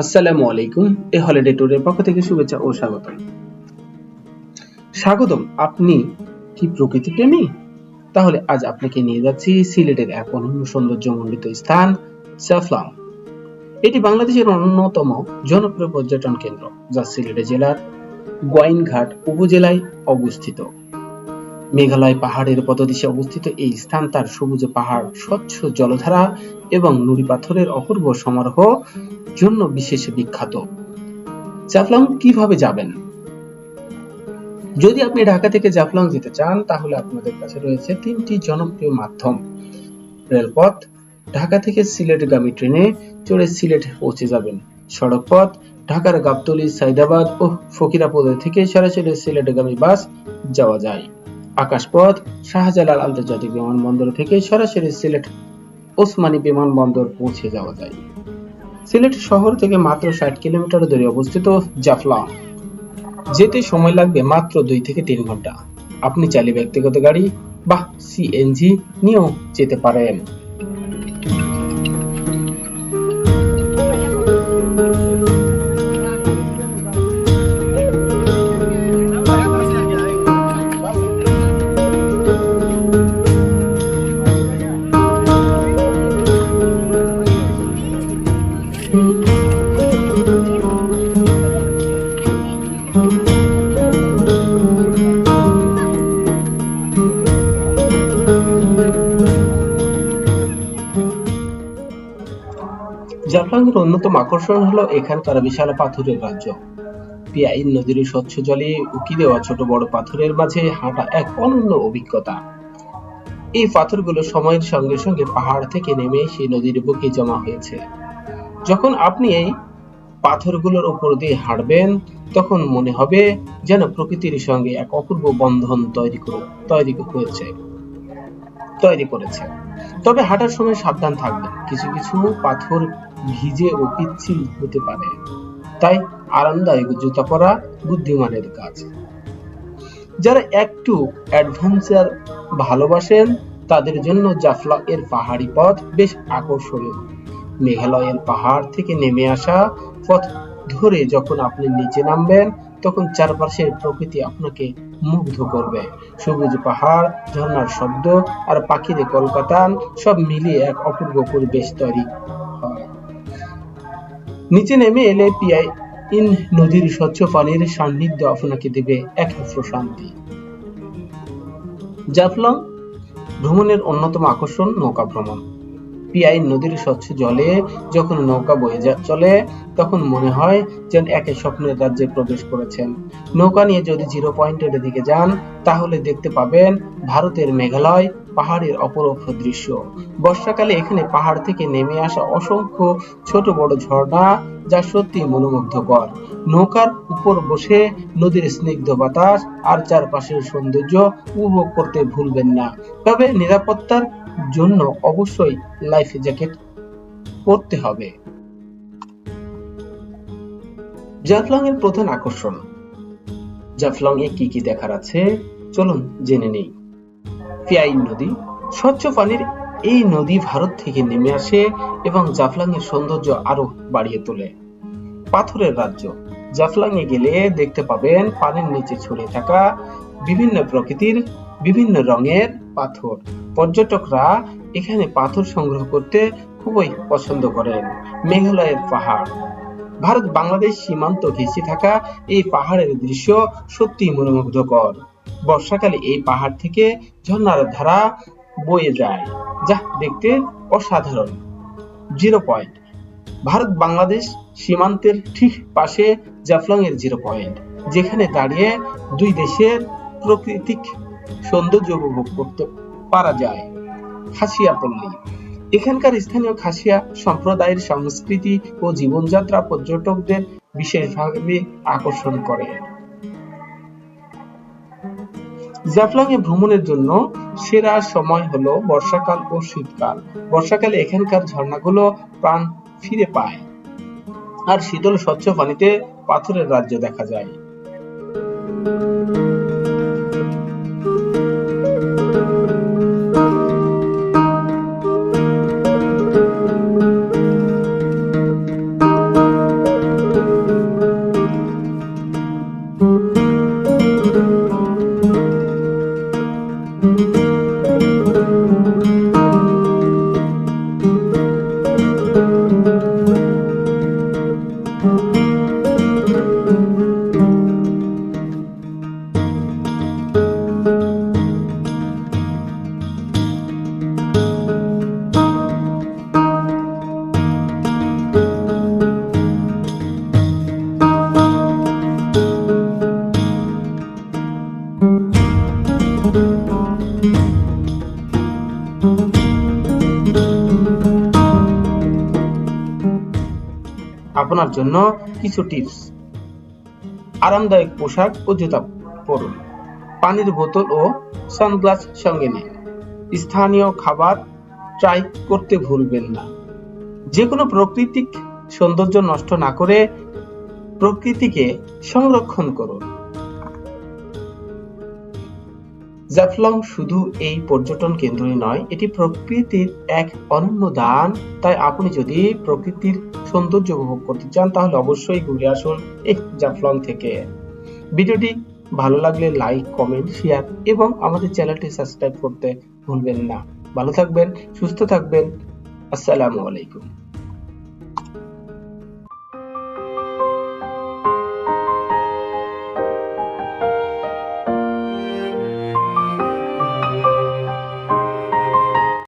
আসসালামু আলাইকুম, a holiday ট্যুরের পক্ষ থেকে শুভেচ্ছা ও স্বাগতম। স্বাগতম, আপনি কি প্রকৃতি প্রেমী? তাহলে আজ আপনাকে নিয়ে যাচ্ছি সিলেটের এক অনন্য সৌন্দর্যমণ্ডিত স্থান এটি বাংলাদেশের অন্যতম জনপ্রিয় পর্যটন কেন্দ্র, যা সিলেট জেলার গোয়াইনঘাট উপজেলায় অবস্থিত। মেঘালয় পাহাড়ের পদদেশে অবস্থিত এই স্থান তার সবুজ পাহাড়, স্বচ্ছ জলধারা এবং নুড়ি পাথরের অপূর্ব সমারোহ জন্য বিশেষ বিখ্যাত। জাফলং কীভাবে যাবেন? যদি আপনি ঢাকা থেকে জাফলং যেতে চান, তাহলে আপনাদের কাছে রয়েছে তিনটি জনপ্রিয় মাধ্যম। রেলপথ, ঢাকা থেকে সিলেটগামী ট্রেনে চড়ে সিলেট পৌঁছে যাবেন। সড়ক পথ ঢাকার গাবতলী, সাইদাবাদ ও ফকিরাপুর থেকে সরাসরি সিলেটগামী বাস যাওয়া যায়। আকাশপথ, শাহজালাল আন্তর্জাতিক বিমানবন্দর থেকে সরাসরি সিলেট ওসমানী বিমানবন্দর পৌঁছে যাওয়া যায়। সিলেট শহর থেকে মাত্র ষাট কিলোমিটার দূরে অবস্থিত জাফলা। যেতে সময় লাগবে মাত্র দুই থেকে তিন ঘণ্টা। আপনি চাইলে ব্যক্তিগত গাড়ি বা সিএনজি নিয়েও যেতে পারেন। অন্যতম আকর্ষণ হলো এখানকার বিশাল পাথরের রাজ্য। পিয়াইন নদীর স্বচ্ছ জলে উকি দেওয়া ছোট বড় পাথরের মাঝে হাঁটা এক অনন্য অভিজ্ঞতা। এই পাথরগুলো সময়ের সঙ্গে সঙ্গে পাহাড় থেকে নেমে সেই নদীর বুকে জমা হয়েছে। যখন আপনি এই পাথরগুলোর উপর দিয়ে হাঁটবেন, তখন মনে হবে যেন প্রকৃতির সঙ্গে এক অপূর্ব বন্ধন তৈরি তৈরি হয়েছে। তৈরি করেছে। তবে হাঁটার সময় সাবধান থাকবেন কিছু কিছু পাথর ভিজে ও পিচ্ছিল হতে পারে। তাই আরামদায়ক জুতা পরা বুদ্ধিমানের কাজ। যারা একটু অ্যাডভেঞ্চার ভালোবাসেন, তাদের জন্য জাফলা এর পাহাড়ি পথ বেশ আকর্ষণীয়। মেঘালয়ের পাহাড় থেকে নেমে আসা পথ ধরে যখন আপনি নিচে নামবেন, তখন চারপাশের প্রকৃতি আপনাকে মুগ্ধ করবে। সবুজ পাহাড়, ঝর্ণার শব্দ আর পাখিদের কলকাতান সব মিলিয়ে এক অপূর্ব পরিবেশ তৈরি নিচে নেমে এলে পিয়াই ইন নদীর স্বচ্ছ পানির সান্নিধ্য আপনাকে দেবে এক প্রশান্তি জাফলং ভ্রমণের অন্যতম আকর্ষণ নৌকা ভ্রমণ। পিয়াই নদীর স্বচ্ছ জলে যখন নৌকা বয়ে চলে তখন মনে হয় যেন একে স্বপ্নের রাজ্যে প্রবেশ করেছেন। নৌকা নিয়ে যদি জিরো পয়েন্টের দিকে যান, তাহলে দেখতে পাবেন ভারতের মেঘালয় পাহাড়ের অপরূপ দৃশ্য। বর্ষাকালে এখানে পাহাড় থেকে নেমে আসা অসংখ্য ছোট বড় ঝর্ণা যা সত্যি মনোমুগ্ধকর। নৌকার উপর বসে নদীর স্নিগ্ধ বাতাস আর চারপাশের সৌন্দর্য উপভোগ করতে ভুলবেন না। তবে নিরাপত্তার জন্য অবশ্যই লাইফ জ্যাকেট পরতে হবে। জাফলং এর প্রধান আকর্ষণ। জাফলং এ কি কি দেখার আছে? চলুন জেনে নেই। পিয়াইন নদী, স্বচ্ছ পানির এই নদী ভারত থেকে নেমে আসে এবং জাফলং এর সৌন্দর্য আরও বাড়িয়ে তোলে। পাথরের রাজ্য জাফলং এ গেলে দেখতে পাবেন পানির নিচে ছড়িয়ে থাকা বিভিন্ন প্রকৃতির বিভিন্ন রঙের পাথর। পর্যটকরা এখানে পাথর সংগ্রহ করতে খুবই পছন্দ করেন। মেঘালয়ের পাহাড় ভারত বাংলাদেশ সীমান্ত ঘেঁষে থাকা এই পাহাড়ের দৃশ্য সত্যি মনোমুগ্ধকর। বর্ষাকালে এই পাহাড় থেকে ঝর্ণার ধারা বয়ে যায়, যা দেখতে অসাধারণ। Zero point. ভারত বাংলাদেশ সীমান্তের ঠিক পাশে জাফলং এর জিরো পয়েন্ট, যেখানে দাঁড়িয়ে দুই দেশের প্রাকৃতিক সৌন্দর্য উপভোগ করতে পারা যায়। খাসিয়া পল্লী এখানকার স্থানীয় খাসিয়া সম্প্রদায়ের সংস্কৃতি ও জীবনযাত্রা পর্যটকদের বিশেষভাবে আকর্ষণ করে। জাফলং এ ভ্রমণের জন্য সেরা সময় হলো বর্ষাকাল ও শীতকাল। বর্ষাকালে এখানকার ঝর্ণাগুলো প্রাণ ফিরে পায়। আর শীতল স্বচ্ছ পানিতে পাথরের রাজ্য দেখা যায়। আপনার জন্য কিছু টিপস। আরামদায়ক পোশাক ও জুতা পরুন। পানির বোতল ও সানগ্লাস সঙ্গে নিন। স্থানীয় খাবার ট্রাই করতে ভুলবেন না। যে কোনো প্রাকৃতিক সৌন্দর্য নষ্ট না করে প্রকৃতিকে সংরক্ষণ করুন। জাফলং শুধু এই পর্যটন কেন্দ্রই নয়, এটি প্রকৃতির এক অনন্য দান। তাই আপনি যদি প্রকৃতির সৌন্দর্য উপভোগ করতে চান, তাহলে অবশ্যই ঘুরে আসুন এই জাফলং থেকে। ভিডিওটি ভালো লাগলে লাইক কমেন্ট শেয়ার এবং আমাদের চ্যানেলটি সাবস্ক্রাইব করতে ভুলবেন না। ভালো থাকবেন, সুস্থ থাকবেন। আসসালামু আলাইকুম।